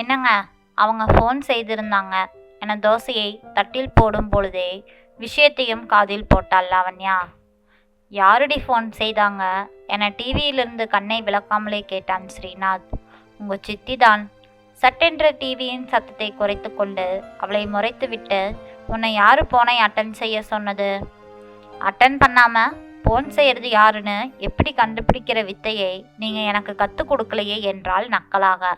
என்னங்க அவங்க ஃபோன் செய்திருந்தாங்க. என தோசையை தட்டில் போடும் பொழுதே விஷயத்தையும் காதில் போட்டாள் லாவண்யா. யாருடி ஃபோன் செய்தாங்க? என டிவியிலிருந்து கண்ணை விளக்காமலே கேட்டான் ஸ்ரீநாத். உங்க சித்தி தான் சட்டென்ற டிவியின் சத்தத்தை குறைத்து கொண்டு அவளை முறைத்துவிட்டு உன்னை யாரு போனை அட்டன் செய்ய சொன்னது? அட்டன் பண்ணாம போன் செய்யறது யாருன்னு? எப்படி கண்டுபிடிக்கிற வித்தையை நீங்க எனக்கு கற்றுக் கொடுக்கலையே? என்றால் நக்கலாக.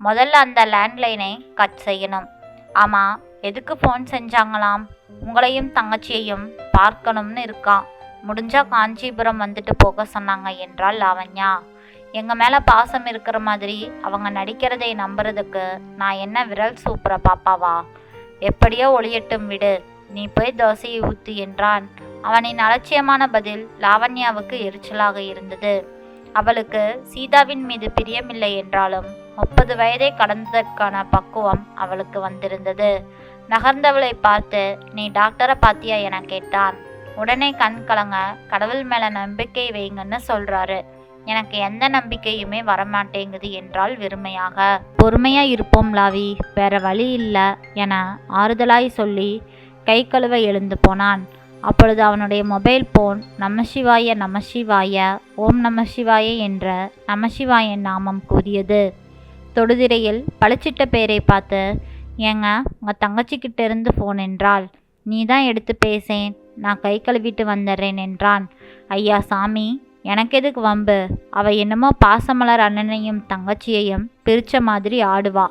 முதல்ல அந்த லேண்ட்லைனை கட் செய்யணும். ஆமாம் எதுக்கு ஃபோன் செஞ்சாங்களாம்? உங்களையும் தங்கச்சியையும் பார்க்கணும்னு இருக்கான் முடிஞ்சா காஞ்சிபுரம் வந்துட்டு போக சொன்னாங்க என்றால் லாவண்யா. எங்கள் மேலே பாசம் இருக்கிற மாதிரி அவங்க நடிக்கிறதை நம்புறதுக்கு நான் என்ன விரல் சூப்புற பாப்பாவா? எப்படியோ ஒளியட்டும் விடு. நீ போய் தோசையை ஊத்து என்றான். அவனின் அலட்சியமான பதில் லாவண்யாவுக்கு எரிச்சலாக இருந்தது. அவளுக்கு சீதாவின் மீது பிரியமில்லை என்றாலும் முப்பது வயதை கடந்ததற்கான பக்குவம் அவளுக்கு வந்திருந்தது. நகர்ந்தவளை பார்த்து நீ டாக்டரை பாத்தியா? என கேட்டான். உடனே கண் கலங்க கடவுள் மேல நம்பிக்கை வைங்கன்னு சொல்றாரு. எனக்கு எந்த நம்பிக்கையுமே வரமாட்டேங்குது என்றால் வெறுமையாக. பொறுமையா இருப்போம் லாவி வேற வழி இல்ல என ஆறுதலாய் சொல்லி கை கழுவ எழுந்து போனான். அப்பொழுது அவனுடைய மொபைல் போன் நமசிவாய நமசிவாய ஓம் நமசிவாய என்ற நமசிவாயன் நாமம் கூறியது. தொடுதிரையில் பளிச்சிட்ட பேரை பார்த்து ஏங்க உங்கள் தங்கச்சிக்கிட்ட இருந்து ஃபோன் என்றாள். நீ தான் எடுத்து பேசேன். நான் கை கழுவிட்டு வந்துடுறேன் என்றான். ஐயா சாமி எனக்கு எதுக்கு வம்பு? அவ என்னமோ பாசமலர் அண்ணனையும் தங்கச்சியையும் பிரிச்ச மாதிரி ஆடுவா.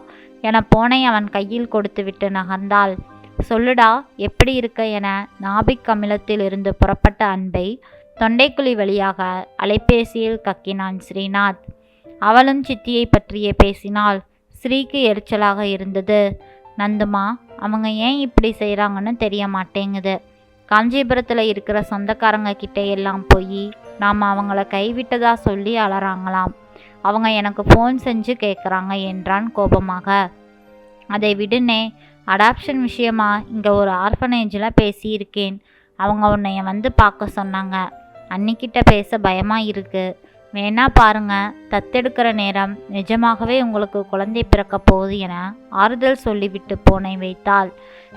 என போனை அவன் கையில் கொடுத்து விட்டு நகர்ந்தாள். சொல்லுடா எப்படி இருக்க என நாபிக் அமிலத்தில் இருந்து புறப்பட்ட அன்பை தொண்டைக்குழி வழியாக அலைபேசியில் கக்கினான் ஸ்ரீநாத். அவளும் சித்தியை பற்றியே பேசினாள். ஸ்ரீக்கு எரிச்சலாக இருந்தது. நந்துமா அவங்க ஏன் இப்படி செய்கிறாங்கன்னு தெரிய மாட்டேங்குது காஞ்சிபுரத்தில் இருக்கிற சொந்தக்காரங்க கிட்டே எல்லாம் போய் நாம் அவங்கள கைவிட்டதா சொல்லி அலறாங்களாம். அவங்க எனக்கு ஃபோன் செஞ்சு கேட்குறாங்க என்றான் கோபமாக. அதை விடுனே அடாப்ஷன் விஷயமா இங்கே ஒரு ஆர்ஃபனேஜில் பேசியிருக்கேன். அவங்க உன்னைய வந்து பார்க்க சொன்னாங்க. அன்னிக்கிட்ட பேச பயமாக இருக்குது வேணா பாருங்க. தத்தெடுக்கிற நேரம் நிஜமாகவே உங்களுக்கு குழந்தை பிறக்க போகுது என ஆறுதல் சொல்லிவிட்டு போனை வைத்தாள்.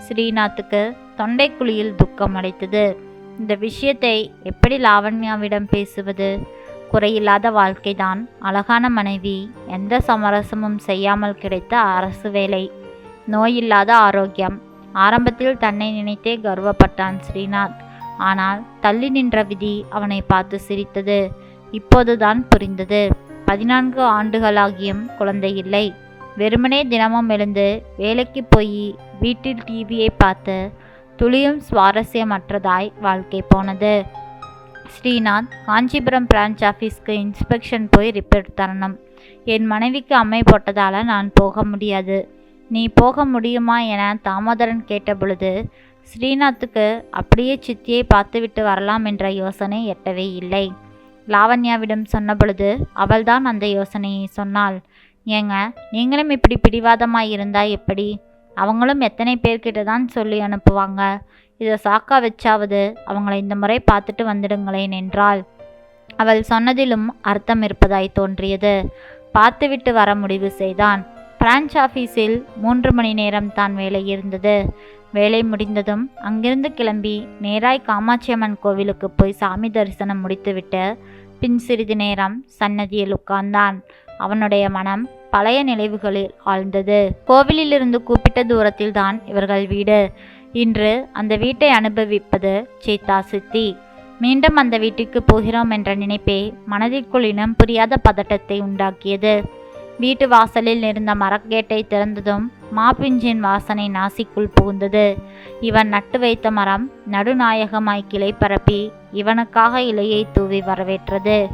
ஸ்ரீநாத்துக்கு தொண்டைக்குழியில் துக்கம் அடைத்தது. இந்த விஷயத்தை எப்படி லாவண்யாவிடம் பேசுவது? குறையில்லாத வாழ்க்கைதான். அழகான மனைவி எந்த சமரசமும் செய்யாமல் கிடைத்த அரசு வேலை. நோயில்லாத ஆரோக்கியம். ஆரம்பத்தில் தன்னை நினைத்தே கர்வப்பட்டான் ஸ்ரீநாத். ஆனால் தள்ளி நின்ற விதி அவனை பார்த்து சிரித்தது. இப்போதுதான் புரிந்தது. பதினான்கு ஆண்டுகளாகியும் குழந்தை இல்லை. வெறுமனே தினமும் எழுந்து வேலைக்கு போய் வீட்டில் டிவியை பார்த்து துளியும் சுவாரஸ்யமற்றதாய் வாழ்க்கை போனது. ஸ்ரீநாத் காஞ்சிபுரம் பிரான்ச் ஆஃபீஸ்க்கு இன்ஸ்பெக்ஷன் போய் ரிப்போர்ட் தரணும். என் மனைவிக்கு அம்மை போட்டதால் நான் போக முடியாது. நீ போக முடியுமா என தாமோதரன் கேட்டபொழுது ஸ்ரீநாத்துக்கு அப்படியே சித்தியை பார்த்துவிட்டு வரலாம் என்ற யோசனை எட்டவே இல்லை. லாவண்யாவிடம் சொன்னபொழுது அவள்தான் அந்த யோசனையை சொன்னாள். ஏங்க நீங்களும் இப்படி பிடிவாதமாக இருந்தா எப்படி? அவங்களும் எத்தனை பேர்கிட்ட தான் சொல்லி அனுப்புவாங்க? இதை சாக்கா வச்சாவது அவங்கள இந்த முறை பார்த்துட்டு வந்துடுங்களேன் என்றாள். அவள் சொன்னதிலும் அர்த்தம் இருப்பதாய் தோன்றியது. பார்த்துவிட்டு வர முடிவு செய்தான். பிரான்ச் ஆஃபீஸில் மூன்று மணி நேரம் தான் வேலை இருந்தது. வேலை முடிந்ததும் அங்கிருந்து கிளம்பி நேராய் காமாட்சியம்மன் கோவிலுக்கு போய் சாமி தரிசனம் முடித்துவிட்டு பின் சிறிது நேரம் சன்னதியில் உட்கார்ந்தான். அவனுடைய மனம் பழைய நினைவுகளில் ஆழ்ந்தது. கோவிலிலிருந்து கூப்பிட்ட தூரத்தில்தான் இவர்கள் வீடு. இன்று அந்த வீட்டை அனுபவிப்பது சீதா சித்தி. மீண்டும் அந்த வீட்டுக்கு போகிறோம் என்ற நினைப்பே மனதிற்குள் இனம் புரியாத பதட்டத்தை உண்டாக்கியது. வீட்டு வாசலில் இருந்த மரக்கேட்டை திறந்ததும் மாப்பிஞ்சின் வாசனை நாசிக்குள் புகுந்தது. இவன் நட்டு வைத்த மரம் நடுநாயகமாய் கிளை பரப்பி இவனுக்காக இலையை தூவி வரவேற்றது.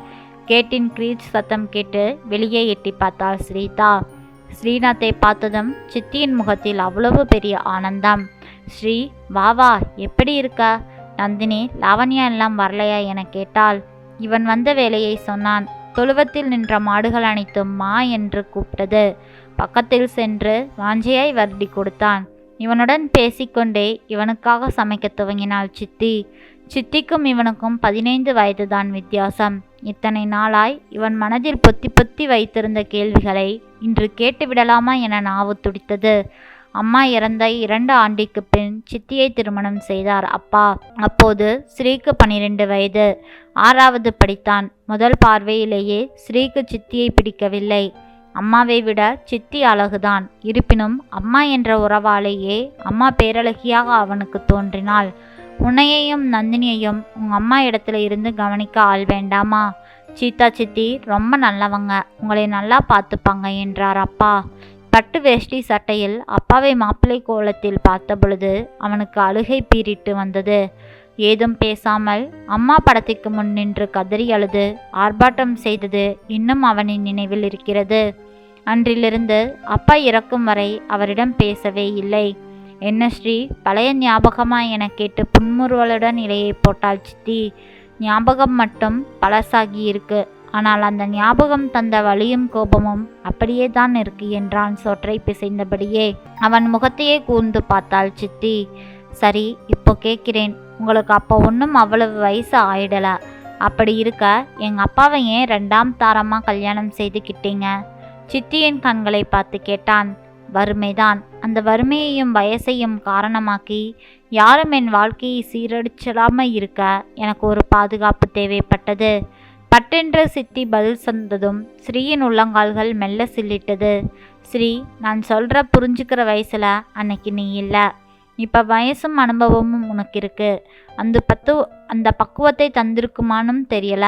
கேட்டின் கிரீச் சத்தம் கேட்டு வெளியே எட்டி பார்த்தாள் ஸ்ரீதா. ஸ்ரீநாத்தை பார்த்ததும் சித்தியின் முகத்தில் அவ்வளவு பெரிய ஆனந்தம். ஸ்ரீ வா வா எப்படி இருக்க? நந்தினி லாவண்யா எல்லாம் வரலையா என கேட்டாள். இவன் வந்த வேலையை சொன்னான். தொழுவத்தில் நின்ற மாடுகள் அனைத்தும் மா என்று கூப்பிட்டது. பக்கத்தில் சென்று வாஞ்சையாய் வருடி கொடுத்தான். இவனுடன் பேசிக்கொண்டே இவனுக்காக சமைக்க துவங்கினாள் சித்தி. சித்திக்கும் இவனுக்கும் பதினைந்து வயதுதான் வித்தியாசம். இத்தனை நாளாய் இவன் மனதில் பொத்தி பொத்தி வைத்திருந்த கேள்விகளை இன்று கேட்டுவிடலாமா என நாவு துடித்தது. அம்மா இறந்த இரண்டு ஆண்டிற்கு பின் சித்தியை திருமணம் செய்தார். அப்பா அப்போது ஸ்ரீக்கு பனிரெண்டு வயது. ஆறாவது படித்தான். முதல் பார்வையிலேயே ஸ்ரீக்கு சித்தியை பிடிக்கவில்லை. அம்மாவை விட சித்தி அழகுதான். இருப்பினும் அம்மா என்ற உறவாலேயே அம்மா பேரழகியாக அவனுக்கு தோன்றினாள். உன்னையையும் நந்தினியையும் உங்கள் அம்மா இடத்துல இருந்து கவனிக்க ஆள் வேண்டாமா? சீதா சித்தி ரொம்ப நல்லவங்க. உங்களை நல்லா பார்த்துப்பாங்க என்றார் அப்பா. பட்டு வேஷ்டி சட்டையில் அப்பாவை மாப்பிள்ளை கோலத்தில் பார்த்த பொழுது அவனுக்கு அழுகை பீறிட்டு வந்தது. ஏதும் பேசாமல் அம்மா படத்திற்கு முன் நின்று கதறி அழுது ஆர்ப்பாட்டம் செய்தது இன்னும் அவனின் நினைவில் இருக்கிறது. அன்றிலிருந்து அப்பா இறக்கும் வரை அவரிடம் பேசவே இல்லை. என்ன ஸ்ரீ பழைய ஞாபகமா என கேட்டு புன்முறுவலுடன் இலையை போட்டாள் சித்தி. ஞாபகம் மட்டும் பழசாகி இருக்கு ஆனால் அந்த ஞாபகம் தந்த வலியும் கோபமும் அப்படியே தான் இருக்கு என்றான் சொற்றை பிசைந்தபடியே. அவன் முகத்தையே கூர்ந்து பார்த்தாள் சித்தி. சரி இப்போ கேட்கிறேன். உங்களுக்கு அப்போ ஒன்றும் அவ்வளவு வயசு ஆயிடலை. அப்படி இருக்க எங்கள் அப்பாவை ஏன் ரெண்டாம் தாரமாக கல்யாணம் செய்துக்கிட்டீங்க சித்தியின் கண்களை பார்த்து கேட்டான். வறுமைதான். அந்த வறுமையையும் வயசையும் காரணமாக்கி யாரும் என் வாழ்க்கையை சீரடிச்சிடாம இருக்க எனக்கு ஒரு பாதுகாப்பு தேவைப்பட்டது. பட்டென்று சித்தி பதில் சொன்னதும் ஸ்ரீயின் உள்ளங்கால்கள் மெல்ல சில்லிட்டது ஸ்ரீ நான் சொல்கிற புரிஞ்சுக்கிற வயசில் அன்னைக்கு நீ இல்லை. இப்போ வயசும் அனுபவமும் உனக்கு இருக்கு அந்த பத்து அந்த பக்குவத்தை தந்திருக்குமானும் தெரியல.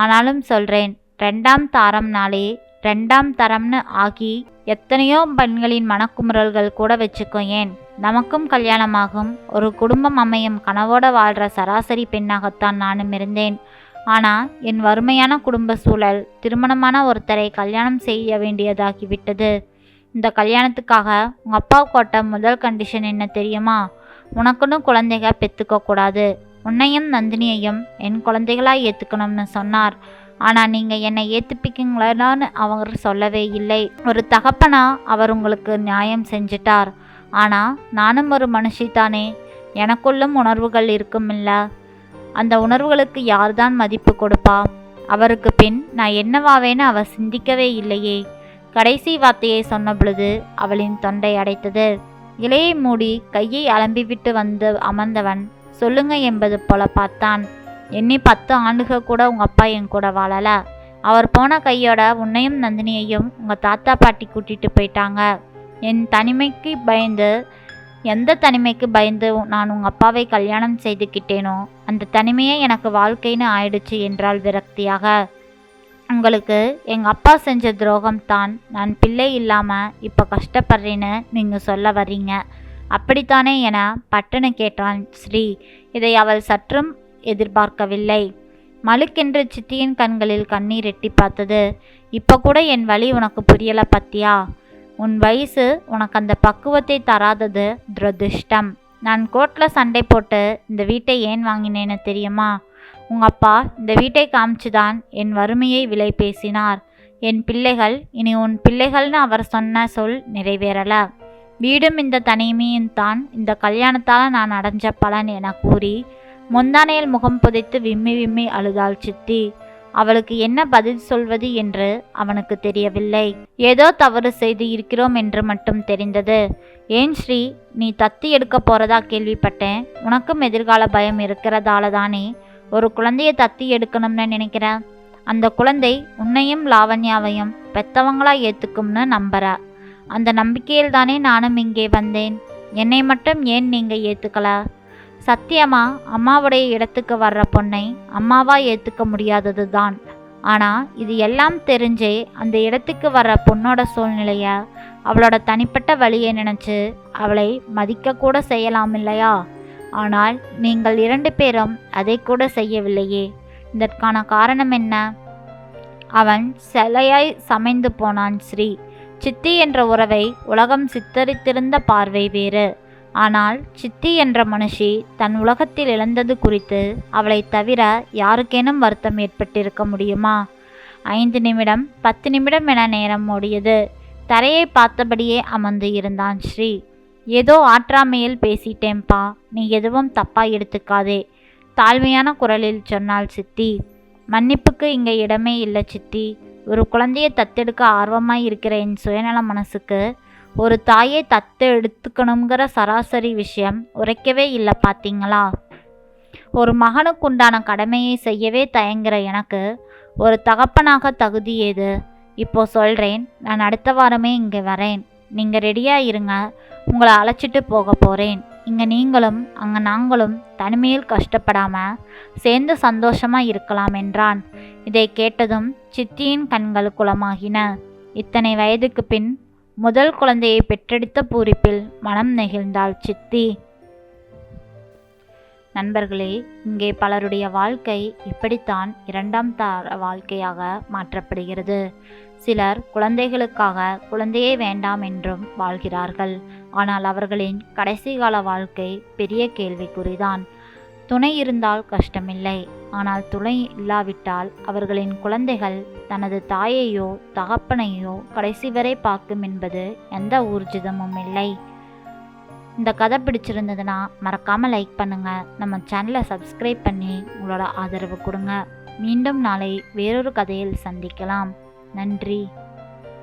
ஆனாலும் சொல்கிறேன் ரெண்டாம் தாரம்னாலே ரெண்டாம் தரம்னு ஆகி எத்தனையோ பெண்களின் மனக்குமுறல்கள் கூட வச்சுக்கோ ஏன்? நமக்கும் கல்யாணமாகும் ஒரு குடும்பம் அமையும் கனவோட வாழ்கிற சராசரி பெண்ணாகத்தான் நானும் இருந்தேன். ஆனால் என் வறுமையான குடும்ப சூழல் திருமணமான ஒருத்தரை கல்யாணம் செய்ய வேண்டியதாகிவிட்டது. இந்த கல்யாணத்துக்காக உங்கள் அப்பா கோட்ட முதல் கண்டிஷன் என்ன தெரியுமா? உனக்குன்னு குழந்தைக பெற்றுக்க கூடாது. உன்னையும் நந்தினியையும் என் குழந்தைகளாக ஏற்றுக்கணும்னு சொன்னார். ஆனால் நீங்கள் என்னை ஏற்றுப்பிக்கீங்களான்னு அவர் சொல்லவே இல்லை. ஒரு தகப்பனா அவர் உங்களுக்கு நியாயம் செஞ்சிட்டார். ஆனால் நானும் ஒரு மனுஷி தானே எனக்குள்ளும் உணர்வுகள் இருக்குமில்ல. அந்த உணர்வுகளுக்கு யார்தான் மதிப்பு கொடுப்பா? அவருக்கு பின் நான் என்னவாவேன்னு அவ சிந்திக்கவே இல்லையே. கடைசி வார்த்தையை சொன்ன பொழுது அவளின் தொண்டை அடைத்தது. இலையை மூடி கையை அலம்பிவிட்டு வந்து அமர்ந்தவன் சொல்லுங்க என்பது போல பார்த்தான். எண்ணி பத்து ஆண்டுகள் கூட உங்கள் அப்பா என் கூட வாழல. அவர் போன கையோட உன்னையும் நந்தினியையும் உங்கள் தாத்தா பாட்டி கூட்டிட்டு போயிட்டாங்க. என் தனிமைக்கு பயந்து எந்த தனிமைக்கு பயந்து நான் உங்கள் அப்பாவை கல்யாணம் செய்துக்கிட்டேனோ அந்த தனிமையே எனக்கு வாழ்க்கைன்னு ஆயிடுச்சு என்றால் விரக்தியாக. உங்களுக்கு எங்கள் அப்பா செஞ்ச துரோகம் தான் நான் பிள்ளை இல்லாமல் இப்போ கஷ்டப்படுறேன்னு நீங்கள் சொல்ல வர்றீங்க. அப்படித்தானே என பட்டனு கேட்டான் ஸ்ரீ. இதை அவள் சற்றும் எதிர்பார்க்கவில்லை. மழுக்கென்று சித்தியின் கண்களில் கண்ணீர் எட்டி பார்த்தது. இப்போ கூட என் வழி உனக்கு புரியலை பத்தியா? உன் வயசு உனக்கு அந்த பக்குவத்தை தராதது துரதிர்ஷ்டம். நான் கோர்ட்டில் சண்டை போட்டு இந்த வீட்டை ஏன் வாங்கினேன்னு தெரியுமா? உங்கள் அப்பா இந்த வீட்டை காமிச்சுதான் என் வறுமையை விலை பேசினார். என் பிள்ளைகள் இனி உன் பிள்ளைகள்னு அவர் சொன்ன சொல் நிறைவேறல. வீடும் இந்த தனிமையும் தான். இந்த கல்யாணத்தால் நான் அடைஞ்ச பலன் என கூறி முந்தானையில் முகம் புதைத்து விம்மி விம்மி அழுதாள் சித்தி. அவளுக்கு என்ன பதில் சொல்வது என்று அவனுக்கு தெரியவில்லை. ஏதோ தவறு செய்து இருக்கிறோம் என்று மட்டும் தெரிந்தது. ஏன் ஸ்ரீ நீ தத்தி எடுக்க போறதா கேள்விப்பட்டேன். உனக்கும் எதிர்கால பயம் இருக்கிறதால தானே ஒரு குழந்தையை தத்தி எடுக்கணும்னு நினைக்கிற? அந்த குழந்தை உன்னையும் லாவண்யாவையும் பெத்தவங்களா ஏத்துக்கும்னு நம்புற. அந்த நம்பிக்கையில் தானே நானும் இங்கே வந்தேன். என்னை மட்டும் ஏன் நீங்க ஏத்துக்கல? சத்தியமா அம்மாவுடைய இடத்துக்கு வர்ற பொண்ணை அம்மாவா ஏற்றுக்க முடியாதது தான் ஆனால் இது எல்லாம் தெரிஞ்சே அந்த இடத்துக்கு வர்ற பொண்ணோட சூழ்நிலைய அவளோட தனிப்பட்ட வழியை நினச்சி அவளை மதிக்க கூட செய்யலாம் இல்லையா? ஆனால் நீங்கள் இரண்டு பேரும் அதை கூட செய்யவில்லையே. இதற்கான காரணம் என்ன? அவன் சிலையாய் சமைந்து போனான் ஸ்ரீ. சித்தி என்ற உறவை உலகம் சித்தரித்திருந்த பார்வை வேறு. ஆனால் சித்தி என்ற மனுஷி தன் உலகத்தில் இழந்தது குறித்து அவளை தவிர யாருக்கேனும் வருத்தம் ஏற்பட்டிருக்க முடியுமா? ஐந்து நிமிடம் பத்து நிமிடம் என நேரம் ஓடியது. தரையை பார்த்தபடியே அமர்ந்து இருந்தான் ஸ்ரீ. ஏதோ ஆற்றாமையில் பேசிட்டேன்ப்பா நீ எதுவும் தப்பாக எடுத்துக்காதே. தாழ்மையான குரலில் சொன்னாள் சித்தி. மன்னிப்புக்கு இங்கே இடமே இல்லை சித்தி. ஒரு குழந்தையை தத்தெடுக்க ஆர்வமாக இருக்கிற என் சுயநல மனசுக்கு ஒரு தாயை தத்து எடுத்துக்கணுங்கிற சராசரி விஷயம் உரைக்கவே இல்லை பார்த்தீங்களா ஒரு மகனுக்கு உண்டான கடமையை செய்யவே தயங்குற எனக்கு ஒரு தகப்பனாக தகுதி ஏது? இப்போ சொல்கிறேன் நான் அடுத்த வாரமே இங்கே வரேன். நீங்கள் ரெடியாக இருங்க. உங்களை அழைச்சிட்டு போக போகிறேன் இங்கே நீங்களும் அங்கே நாங்களும் தனிமையில் கஷ்டப்படாமல் சேர்ந்து சந்தோஷமாக இருக்கலாம் என்றான். இதை கேட்டதும் சித்தியின் கண்கள் குளமாகின. இத்தனை வயதுக்கு பின் முதல் குழந்தையை பெற்றெடுத்த பூரிப்பில் மனம் நெகிழ்ந்தாள் சித்தி. நண்பர்களே இங்கே பலருடைய வாழ்க்கை இப்படித்தான் இரண்டாம் தர வாழ்க்கையாக மாற்றப்படுகிறது. சிலர் குழந்தைகளுக்காக குழந்தையே வேண்டாம் என்றும் வாழ்கிறார்கள். ஆனால் அவர்களின் கடைசி கால வாழ்க்கை பெரிய கேள்விக்குறிதான். துணை இருந்தால் கஷ்டமில்லை. ஆனால் துணை இல்லாவிட்டால் அவர்களின் குழந்தைகள் தனது தாயையோ தகப்பனையோ கடைசி வரை பார்க்கும் என்பது எந்த ஊர்ஜிதமும் இல்லை. இந்த கதை பிடிச்சிருந்ததுன்னா மறக்காமல் லைக் பண்ணுங்கள் நம்ம சேனலை சப்ஸ்கிரைப் பண்ணி உங்களோட ஆதரவு கொடுங்க. மீண்டும் நாளை வேறொரு கதையில் சந்திக்கலாம். நன்றி.